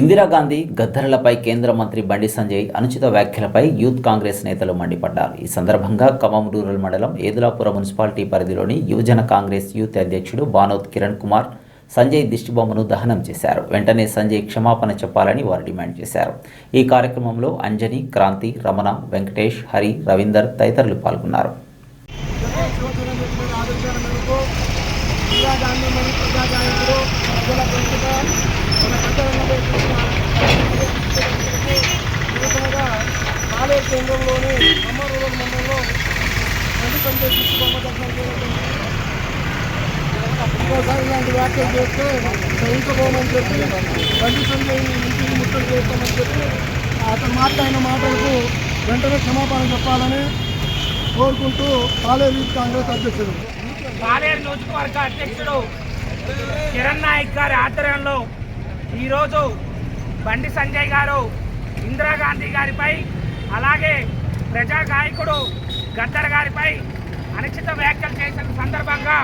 ఇందిరాగాంధీ గద్దర్లపై కేంద్ర మంత్రి బండి సంజయ్ అనుచిత వ్యాఖ్యలపై యూత్ కాంగ్రెస్ నేతలు మండిపడ్డారు. ఈ సందర్భంగా ఖమ్మం రూరల్ మండలం ఏదులాపురం మున్సిపాలిటీ పరిధిలోని యువజన కాంగ్రెస్ యూత్ అధ్యక్షుడు బానోత్ కిరణ్ కుమార్ సంజయ్ దిష్టిబొమ్మను దహనం చేశారు. వెంటనే సంజయ్ క్షమాపణ చెప్పాలని వారు డిమాండ్ చేశారు. ఈ కార్యక్రమంలో అంజని క్రాంతి రమణ వెంకటేష్ హరి రవీందర్ తదితరులు పాల్గొన్నారు. శివచరణ కేంద్రంలోని అమ్మరూరు మండలంలో బండి సంజయ్ తీసుకున్న దర్శనం ఇంకోసారి ఇలాంటి వ్యాఖ్యలు చేస్తే సహించబోమని చెప్పి బండి సంజయ్ ఇంటిని ముట్టడి చేస్తామని చెప్పి అతను మాట్లాడిన మాటలకు వెంటనే క్షమాపణ చెప్పాలని కోరుకుంటూ కాలేజీ కాంగ్రెస్ అధ్యక్షుడు. పాలేరు నియోజకవర్గ అధ్యక్షుడు కిరణ్ నాయక్ గారి ఆధ్వర్యంలో ఈరోజు బండి సంజయ్ గారు ఇందిరాగాంధీ గారిపై అలాగే ప్రజా గాయకుడు గద్దర్ గారిపై అనుచిత వ్యాఖ్యలు చేసిన సందర్భంగా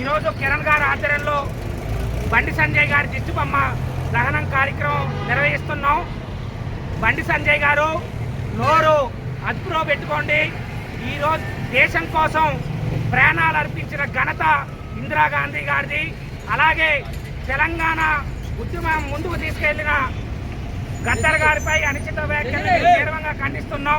ఈరోజు కిరణ్ గారి ఆధ్వర్యంలో బండి సంజయ్ గారి దిచ్చుబొమ్మ దహనం కార్యక్రమం నిర్వహిస్తున్నాం. బండి సంజయ్ గారు నోరు అదుపులో పెట్టుకోండి. ఈరోజు దేశం కోసం ప్రాణాలు అర్పించిన ఘనత ఇందిరాగాంధీ గారిది. అలాగే తెలంగాణ ఉద్యమం ముందుకు తీసుకెళ్ళిన గద్దర్ గారిపై అనుచిత వ్యాఖ్యలు తీవ్రంగా ఖండిస్తున్నాం.